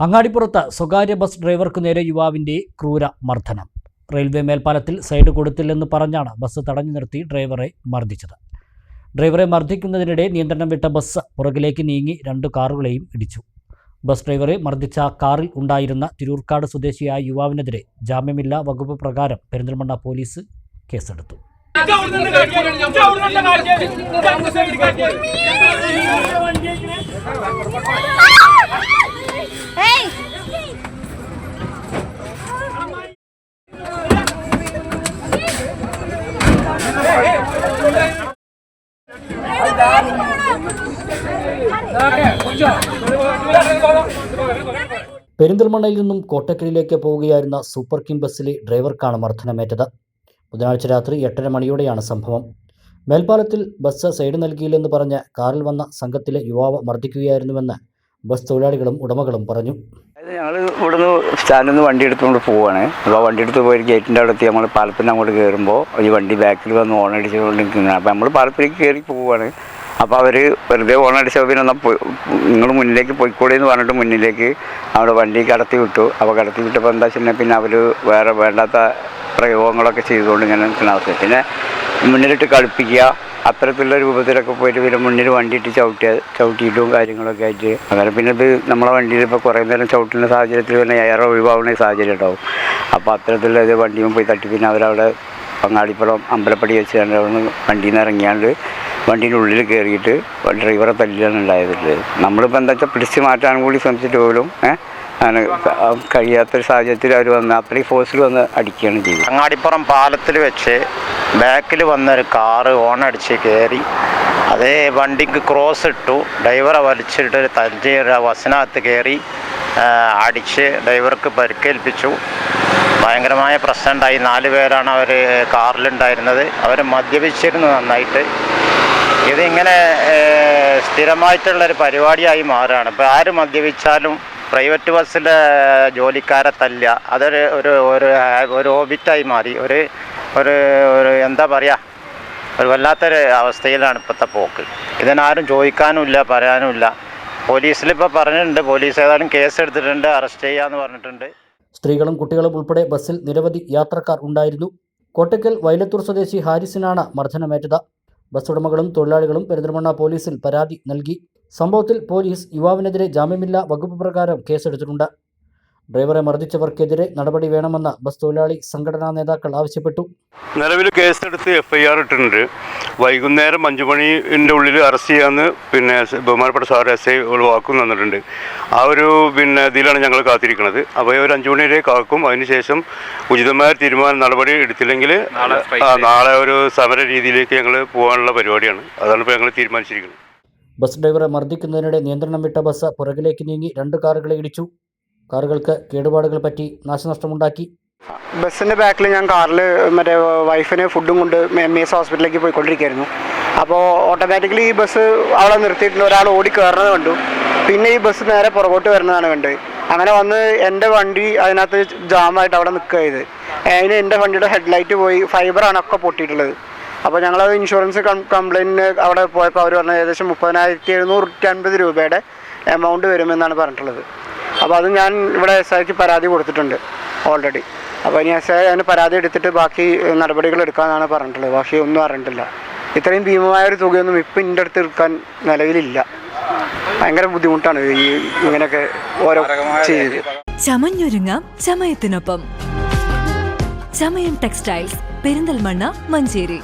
അങ്ങാടിപ്പുറത്ത് സ്വകാര്യ ബസ് ഡ്രൈവർക്കു നേരെ യുവാവിന്റെ ക്രൂര മർദ്ദനം റെയിൽവേ മേൽപ്പാലത്തിൽ സൈഡ് കൊടുത്തില്ലെന്ന് പറഞ്ഞാണ് ബസ് തടഞ്ഞു നിർത്തി ഡ്രൈവറെ മർദ്ദിച്ചത് ഡ്രൈവറെ മർദ്ദിക്കുന്നതിനിടെ നിയന്ത്രണം വിട്ട ബസ് പുറകിലേക്ക് നീങ്ങി രണ്ട് കാറുകളെയും ഇടിച്ചു ബസ് ഡ്രൈവറെ മർദ്ദിച്ച കാറിൽ ഉണ്ടായിരുന്ന തിരൂർക്കാട് സ്വദേശിയായ യുവാവിനെതിരെ ജാമ്യമില്ലാ വകുപ്പ് പ്രകാരം പെരിന്തൽമണ്ണ പോലീസ് കേസെടുത്തു Hey! പെരിന്തൽമണ്ണയിൽ നിന്നും കോട്ടക്കലിലേക്ക് പോവുകയായിരുന്ന സൂപ്പർ കിം ബസ്സിലെ ഡ്രൈവർക്കാണ് മർദ്ദനമേറ്റത്. ബുധനാഴ്ച രാത്രി എട്ടര മണിയോടെയാണ് സംഭവം. മേൽപ്പാലത്തിൽ ബസ് സൈഡ് നൽകിയില്ലെന്ന് പറഞ്ഞ് കാറിൽ വന്ന സംഘത്തിലെ യുവാവ് മർദ്ദിക്കുകയായിരുന്നുവെന്ന് ബസ് തൊഴിലാളികളും ഉടമകളും പറഞ്ഞു. ഞങ്ങൾ ഇവിടുന്ന് സ്റ്റാൻഡിൽ നിന്ന് വണ്ടി എടുത്തുകൊണ്ട് പോവാണ്. അപ്പോൾ വണ്ടി എടുത്ത് പോയി ഗേറ്റിന്റെ അവിടെ എത്തി നമ്മൾ പാലപ്പിന് അങ്ങോട്ട് കയറുമ്പോൾ ഈ വണ്ടി ബാക്കിൽ വന്ന് ഓൺ അടിച്ചുകൊണ്ട് നിൽക്കുന്നത് അപ്പോൾ നമ്മൾ പാലപ്പിലേക്ക് കയറി പോവുകയാണ് അപ്പോൾ അവർ വെറുതെ ഓൺ അടിച്ചപ്പോൾ പിന്നെ എന്നാൽ നിങ്ങൾ മുന്നിലേക്ക് പോയിക്കൂടെ എന്ന് പറഞ്ഞിട്ട് മുന്നിലേക്ക് അവിടെ വണ്ടി കടത്തി വിട്ടു. അപ്പോൾ കടത്തി വിട്ടപ്പോൾ എന്താ വെച്ചിട്ടുണ്ടെങ്കിൽ പിന്നെ അവർ വേറെ വേണ്ടാത്ത പ്രയോഗങ്ങളൊക്കെ ചെയ്തുകൊണ്ട് ഇങ്ങനെ നിൽക്കുന്ന അവസ്ഥ പിന്നെ മുന്നിലിട്ട് കളിപ്പിക്കുക അത്തരത്തിലുള്ള രൂപത്തിലൊക്കെ പോയിട്ട് പിന്നെ മുന്നിൽ വണ്ടിയിട്ട് ചവിട്ടിയ ചവിട്ടിയിട്ടും കാര്യങ്ങളൊക്കെ ആയിട്ട്. അങ്ങനെ പിന്നെ ഇത് നമ്മളെ വണ്ടിയിൽ ഇപ്പോൾ കുറേ നേരം ചവിട്ടുന്ന സാഹചര്യത്തിൽ പിന്നെ എയർ ഒഴിവാകുന്ന സാഹചര്യം ഉണ്ടാവും. അപ്പോൾ അത്തരത്തിലുള്ള വണ്ടിയും പോയി തട്ടി പിന്നെ അവരവിടെ പങ്ങാടിപ്പുറം അമ്പലപ്പടി വെച്ച് അവിടെ വണ്ടിയിൽ നിന്ന് ഇറങ്ങിയാണ്ട് വണ്ടീന്റെ ഉള്ളിൽ കയറിയിട്ട് ഡ്രൈവറെ തല്ലിയാണ് ഉണ്ടായത്. നമ്മളിപ്പോൾ എന്താ വെച്ചാൽ പിടിച്ച് മാറ്റാൻ കൂടി ശ്രമിച്ചിട്ട് പോലും ഏഹ് അങ്ങനെ കഴിയാത്തൊരു സാഹചര്യത്തിൽ അവർ വന്ന് അത്രയും ഫോഴ്സിൽ വന്ന് അടിക്കുകയാണ് ചെയ്തത്. അങ്ങാടിപ്പുറം പാലത്തിൽ വെച്ച് ബാക്കിൽ വന്നൊരു കാറ് ഓണടിച്ച് കയറി അതേ വണ്ടിക്ക് ക്രോസ് ഇട്ടു ഡ്രൈവറെ വലിച്ചിട്ട് തഞ്ചയുടെ ബസ്സിനകത്ത് കയറി അടിച്ച് ഡ്രൈവർക്ക് പരിക്കേൽപ്പിച്ചു. ഭയങ്കരമായ പ്രശ്നം ഉണ്ടായി നാല് പേരാണ് അവർ കാറിലുണ്ടായിരുന്നത്. അവർ മദ്യപിച്ചിരുന്നു നന്നായിട്ട്. ഇതിങ്ങനെ സ്ഥിരമായിട്ടുള്ളൊരു പരിപാടിയായി മാറുകയാണ് ഇപ്പോൾ ആര് മദ്യപിച്ചാലും പ്രൈവറ്റ് ബസ്സിലെ ജോലിക്കാരെ തല്ല അതൊരു ഒരു ഒരു ഒരു ഓബിറ്റായി മാറി. ഒരു ഒരു ഒരു എന്താ പറയുക ഒരു വല്ലാത്തൊരു അവസ്ഥയിലാണ് ഇപ്പോഴത്തെ പോക്ക്. ഇതിനാരും ചോദിക്കാനുമില്ല പറയാനുമില്ല. പോലീസിലിപ്പോൾ പറഞ്ഞിട്ടുണ്ട് പോലീസ് ഏതായാലും കേസ് എടുത്തിട്ടുണ്ട് അറസ്റ്റ് ചെയ്യാമെന്ന് പറഞ്ഞിട്ടുണ്ട്. സ്ത്രീകളും കുട്ടികളും ഉൾപ്പെടെ ബസ്സിൽ നിരവധി യാത്രക്കാർ ഉണ്ടായിരുന്നു. കോട്ടക്കൽ വൈലത്തൂർ സ്വദേശി ഹാരിസിനാണ് മർദ്ദനമേറ്റത്. ബസ് ഉടമകളും തൊഴിലാളികളും പെരിന്തൽമണ്ണ പോലീസിൽ പരാതി നൽകി. സംഭവത്തിൽ പോലീസ് യുവാവിനെതിരെ ജാമ്യമില്ലാ വകുപ്പ് പ്രകാരം കേസെടുത്തിട്ടുണ്ട്. ഡ്രൈവറെ മർദ്ദിച്ചവർക്കെതിരെ നടപടി വേണമെന്ന ബസ് തൊഴിലാളി സംഘടനാ നേതാക്കൾ ആവശ്യപ്പെട്ടു. നിലവിൽ കേസെടുത്ത് എഫ് ഐ ആർ ഇട്ടിട്ടുണ്ട്. വൈകുന്നേരം അഞ്ചു മണിന്റെ ഉള്ളിൽ അറസ്റ്റ് ചെയ്യാമെന്ന് പിന്നെ ബഹുമാനപ്പെട്ട സാർ എസ് ഐ വാക്കും തന്നിട്ടുണ്ട്. ആ ഒരു പിന്നെ ഇതിലാണ് ഞങ്ങൾ കാത്തിരിക്കുന്നത് അപ്പോൾ ഒരു അഞ്ചു മണി വരെ കാക്കും അതിനുശേഷം ഉചിതമായ തീരുമാനം നടപടി എടുത്തില്ലെങ്കിൽ നാളെ ഒരു സമര രീതിയിലേക്ക് ഞങ്ങൾ പോകാനുള്ള പരിപാടിയാണ്. അതാണ് ഇപ്പോൾ ഞങ്ങൾ തീരുമാനിച്ചിരിക്കുന്നത്. ബസ് ഡ്രൈവറെ മർദ്ദിക്കുന്നതിനിടെ നിയന്ത്രണം വിട്ട ബസ് പുറകിലേക്ക് നീങ്ങി രണ്ട് കാറുകളെ ഇടിച്ചു. കാറുകൾക്ക് കേടുപാടുകൾ പറ്റി നാശനഷ്ടമുണ്ടാക്കി. ബസ്സിന്റെ ബാക്കിൽ ഞാൻ കാറിൽ മറ്റേ വൈഫിന് ഫുഡും കൊണ്ട് എസ് ഹോസ്പിറ്റലിലേക്ക് പോയിക്കൊണ്ടിരിക്കുകയായിരുന്നു അപ്പോൾ ഓട്ടോമാറ്റിക്കലി ഈ ബസ് അവിടെ നിർത്തിയിട്ടുണ്ട്. ഒരാൾ ഓടി കയറുന്നത് കണ്ടു. പിന്നെ ഈ ബസ് നേരെ പുറകോട്ട് വരുന്നതാണ് കണ്ടത്. അങ്ങനെ വന്ന് എന്റെ വണ്ടി അതിനകത്ത് ജാമായിട്ട് അവിടെ നിൽക്കുക ചെയ്ത് അതിന് എന്റെ വണ്ടിയുടെ ഹെഡ്ലൈറ്റ് പോയി. ഫൈബറാണ് ഒക്കെ പൊട്ടിയിട്ടുള്ളത്. അപ്പോൾ ഞങ്ങൾ ഇൻഷുറൻസ് കംപ്ലയിന്റിന് അവിടെ പോയപ്പോൾ അവർ പറഞ്ഞ ഏകദേശം മുപ്പതിനായിരത്തി എഴുന്നൂറ്റി അൻപത് രൂപയുടെ എമൗണ്ട് വരുമെന്നാണ് പറഞ്ഞിട്ടുള്ളത്. അപ്പോൾ അത് ഞാൻ ഇവിടെ എസ് ഐക്ക് പരാതി കൊടുത്തിട്ടുണ്ട് ഓൾറെഡി അപ്പോൾ ഇനി എസ് ഐ അതിന് പരാതി എടുത്തിട്ട് ബാക്കി നടപടികൾ എടുക്കാമെന്നാണ് പറഞ്ഞിട്ടുള്ളത്. പക്ഷേ ഒന്നും അറിഞ്ഞിട്ടില്ല. ഇത്രയും ഭീമമായ ഒരു തുകയൊന്നും ഇപ്പം എന്റെ അടുത്ത് എടുക്കാൻ നിലവിലില്ല. ഭയങ്കര ബുദ്ധിമുട്ടാണ് ഈ ഇങ്ങനെയൊക്കെ ഓരോ ചെയ്ത്. ചമഞ്ഞൊരുങ്ങാം ചമയത്തിനൊപ്പം. ചമയം ടെക്സ്റ്റൈൽസ് പെരിന്തൽമണ്ണ മഞ്ചേരി.